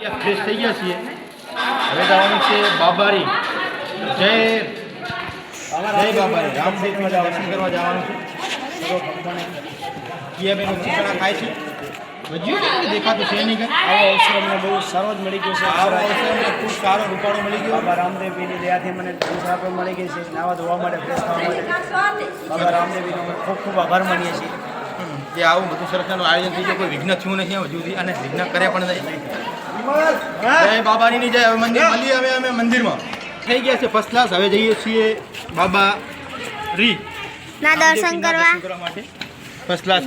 Fresh થઈ ગયા છીએ. હવે જવાનું છે બાબારી. જય જય બાબારી. રામદેવમાં દર્શન કરવા જવાનું છે. કિયાબેન ખીચડા ખાય છે. ભજીયું દેખાતું છે નહીં આવો અવસર અમને બહુ સારો જ મળી ગયો છે. આ અવસર અમને ખૂબ સારો રૂપાળો મળી ગયો. બાબા રામદેવજીની દયાથી મને સંસાર મળી ગઈ છે. નાવા ધોવા માટે ફ્રેશ થવા માટે. બાબા રામદેવજીનો ખૂબ ખૂબ આભાર માનીએ છીએ. જે આવું બધું સરસનું આયોજન થઈ ગયું. કોઈ વિઘ્ન થયું નથી હજુ સુધી. અને વિઘ્ન કરે પણ નહીં જય બાબાની જય હવે મંદિર મળીએ હવે અમે મંદિરમાં. થઈ ગયા છે ફર્સ્ટ ક્લાસ હવે જઈએ છીએ બાબા રી. ના દર્શન કરવા. માટે. ફર્સ્ટ ક્લાસ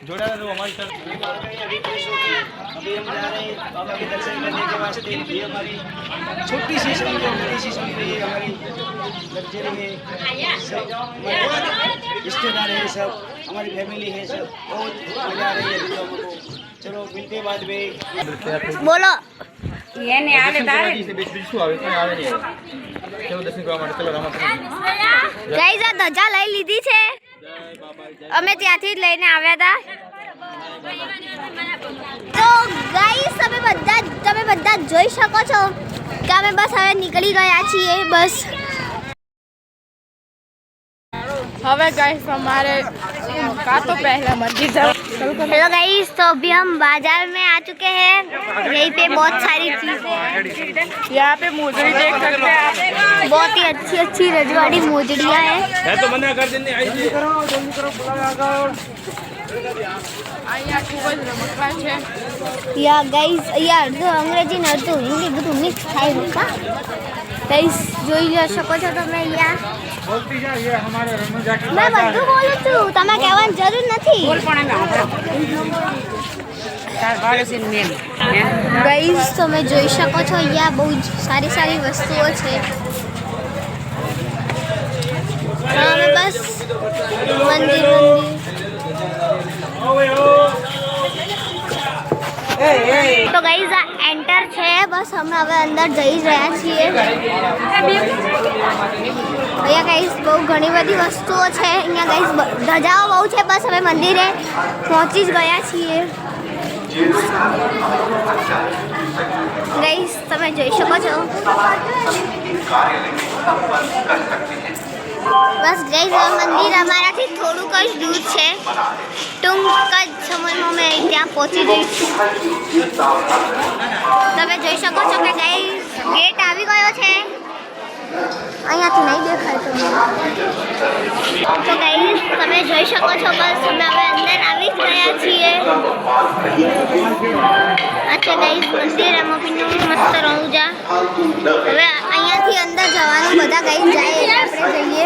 સાથે જોડાયા રહો અમારી સાથે अभी हम जा रहे हैं बाबा के दर्शन करने के वास्ते ये हमारी छोटी सी समझो बड़ी सी समझो ये हमारी लग्जरी है सब हमारे रिश्तेदार है सब हमारी फैमिली है सब बहुत मजा आ रही है अभी तो हमको चलो मिलते हैं बाद में બોલો એને આલે દર્શન તારે કરવા જઈએ છીએ. બીજું બીજું શું આવે કંઈ આવે નહીં હવે. ચલો દર્શન કરવા માટે ચલો રામા ગાઈઝ આ ધજા લઈ લીધી છે અમે ત્યાંથી જ લઈને આવ્યા હતા તો ગાઈસ તમે બધા તમે બધા જોઈ શકો છો કે અમે બસ હવે નીકળી ગયા છીએ બસ. હવે ગાઈસ અમારે का तो पहला मंदिर जाओ हेलो गाइस तो अभी हम बाजार में आ चुके हैं यहीं पे बहुत सारी चीजें हैं यहाँ पे मोजड़ी देख सकते हैं आप बहुत ही अच्छी अच्छी रजवाड़ी मोजड़ियाँ हैं અહીંયા ખૂબ જ રમકડા છે યા ગાઈઝ અહીંયા અડધું અંગ્રેજી ને અડધું હિન્દી બધું મિક્સ થાય છે કા ગાઈઝ જોઈ લો શકો છો તમે અહીંયા. મેં બધું બોલું છું. તમે કહેવાની જરૂર નથી. ગાઈઝ તમે જોઈ શકો છો અહીંયા બહુ જ સારી સારી વસ્તુઓ છે. હા, બસ મંદિર મંદિર. તો ગાઈઝ આ એન્ટર છે બસ અમે હવે અંદર જઈ જ રહ્યા છીએ અહીંયા ગાઈઝ બહુ ઘણી બધી વસ્તુઓ છે અહીંયા ગાઈઝ બ- ધજાઓ બહુ છે બસ હવે મંદિરે પહોંચી જ ગયા છીએ ગાઈઝ તમે જોઈ શકો છો બસ ગઈ મંદિર. અમારાથી થોડુંક જ દૂર છે. ટૂંક જ સમયમાં મેં ત્યાં પહોંચી જઈશું તમે જોઈ શકો છો કે ગાઈઝ ગેટ આવી ગયો છે. અહીંયાથી નહીં દેખાય તો. તો તમે જોઈ શકો છો બસ અમે હવે અંદર આવી જ ગયા છીએ. અચ્છા ગાઈઝ મંદિર એમાં મસ્ત મસ્ત જા. હવે અહીંયાથી અંદર જવાનું બધા ગાઈઝ જાય એટલે આપણે જઈએ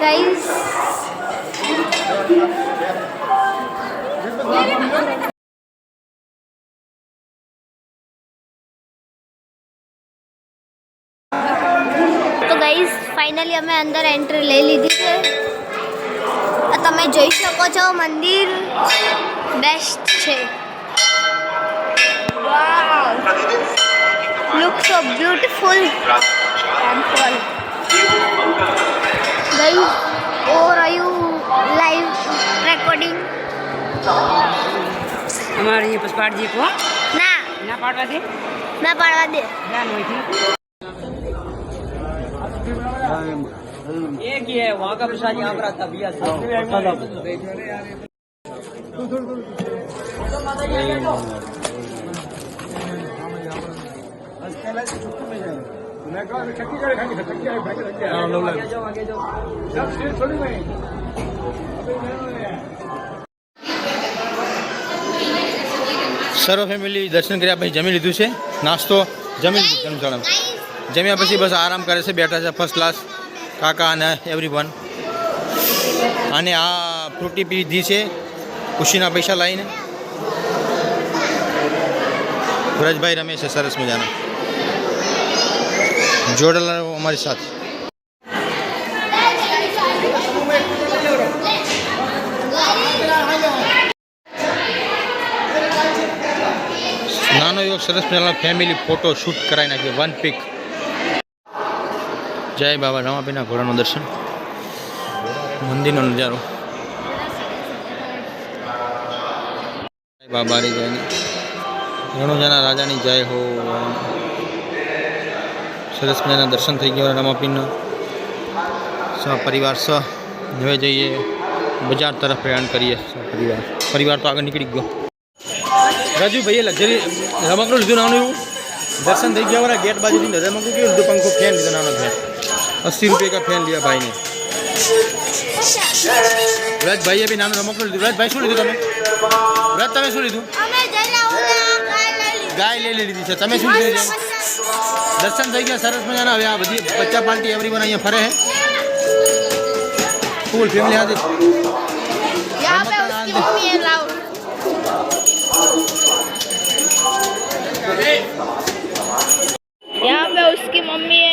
ગાઈઝ તો ગાઈઝ ફાઇનલી અમે અંદર એન્ટ્રી લઈ લીધી છે આ તમે જોઈ શકો છો મંદિર બેસ્ટ છે a beautiful temple. Guys, or are you live recording? हमारे ये पुष्पाट जी को ना। ना पाड़वा दे। ना पाड़वा दे। ना नहीं थी। एक ही है वहाँ का प्रसाद यहाँ पर आता भैया है हाँ, हाँ। तो સર્વ ફેમિલી દર્શન કર્યા પછી જમી લીધું છે. નાસ્તો જમી લીધું ધર્મશાળામાં જમ્યા પછી બસ આરામ કરે છે, બેઠા છે ફર્સ્ટ ક્લાસ કાકા અને એવરી વન અને આ ફ્રૂટી પીધી છે, ખુશીના પૈસા લાવીને વ્રજભાઈ રમે છે, સરસ મજાના. જોડેલા અમારી સાથે. નાનો એવો સરસ મજાના ફેમિલી ફોટો શૂટ કરાવી નાખ્યો વન પિક જય બાબા રમાપીના ઘોડાનું દર્શન. મંદિરનો નજારો. જય બાબાની જયની રણુજાના રાજાની જય હો. સરસ મજાના દર્શન થઈ ગયા રામાપીરના સહપરિવાર સહ હવે જઈએ બજાર તરફ પ્રયાણ કરીએ. પરિવાર. પરિવાર તો આગળ નીકળી ગયો. રાજુ ભાઈએ લક્ઝરી રમકડું લીધું નાનું એવું. દર્શન થઈ ગયા વાળા ગેટ બાજુથી નજર મૂકું કેવું લીધું? પંખો ફેન લીધો નાનો ફેન. અસી રૂપિયા ફેન લીધા ભાઈને. વ્રજભાઈએ બી નાનું રમકડું લીધું. વ્રજભાઈ શું લીધું તમે? વ્રજ તમે શું લીધું? ગાય લઈ લીધી. છે. તમે શું લીધું? દર્શન થઈ ગયા સરસ મજાના હવે આ બધી બચ્ચા પાર્ટી એવરીવન અહીંયા ફરે છે ફૂલ ફેમિલી હાથે यहाँ पे उसकी मम्मी है लाओ यहाँ पे उसकी मम्मी है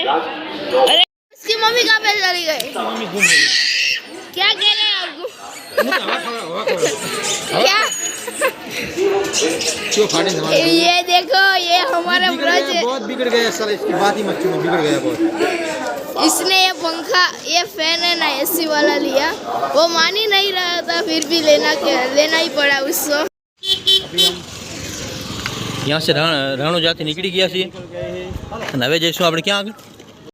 अरे उसकी मम्मी कहाँ पे चली गई મમ્મી ગુમ થઈ क्या कह रहे हैं आपको ગઈ હવા ખવડાવો, હવા ખવડાવો. क्या क्यों फाड़े जमाने में? ये देखो ये हमारा ब्रज। बहुत बिगड़ गया सर इसकी बात ही मत छूनो बिगड़ गया बहुत। इसने ये पंखा ये फ़ैन है ना एसी वाला लिया। वो मान ही नहीं रहा था फिर भी लेना क्या लेना ही पड़ा उसको। यहाँ से राणो जाते निकली गया सी। नवे जैसो आप क्या आगे?